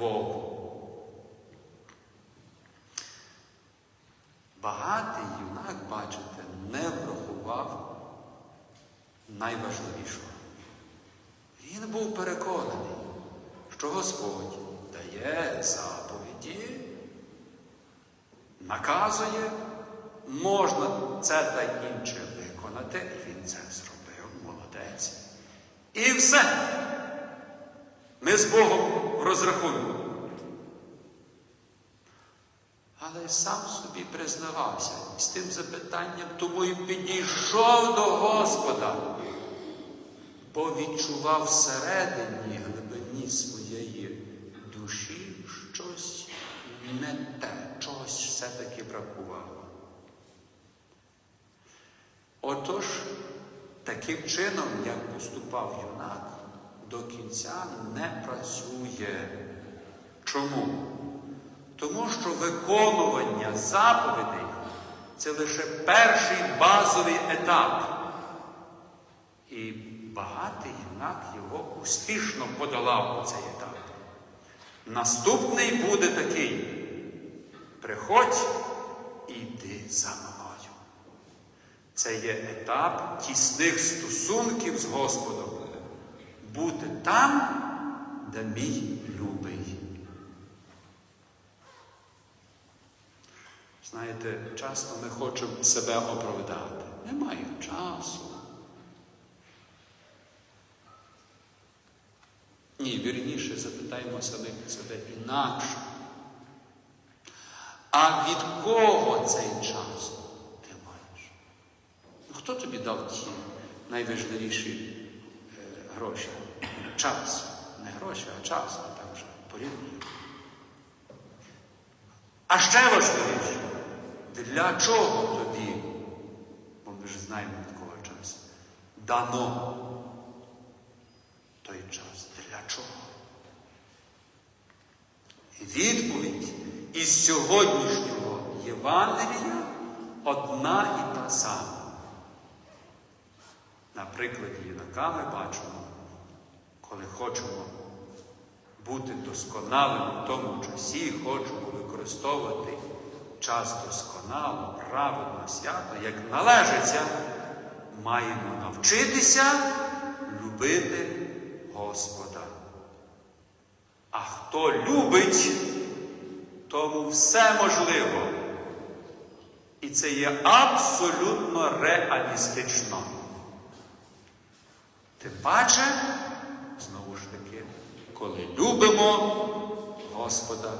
Богу. Багатий юнак, бачите, не врахував найважливішого. Він був переконаний, що Господь дає заповіді, наказує, можна це та інше виконати, і він це зробив, молодець. І все. Ми з Богом розрахунку. Але сам собі признавався з тим запитанням, тому і підійшов до Господа, бо відчував всередині глибині своєї душі щось не те, чогось все-таки бракувало. Отож, таким чином, як поступав юнак, до кінця не працює. Чому? Тому що виконування заповідей це лише перший базовий етап. І багатий юнак його успішно подолав у цей етап. Наступний буде такий. Приходь і йди за мною. Це є етап тісних стосунків з Господом. Бути там, де мій любий. Знаєте, часто ми хочемо себе оправдати. Немає часу. Ні, вірніше запитаємо самих себе інакше. А від кого цей час ти маєш? Ну, хто тобі дав ті найважливіші гроші? Час. Не гроші, а час, а там вже порівнюємо. А ще важливіше, для чого тобі, бо ми ж знаємо від кого час, дано той час. Для чого? Відповідь із сьогоднішнього Євангелія одна і та сама. На прикладі юнака ми бачимо, коли хочемо бути досконалим в тому часі, хочемо використовувати час досконало, правильно, свято, як належиться, маємо навчитися любити Господа. А хто любить, тому все можливо. І це є абсолютно реалістично. Тим паче, знову ж таки, коли любимо Господа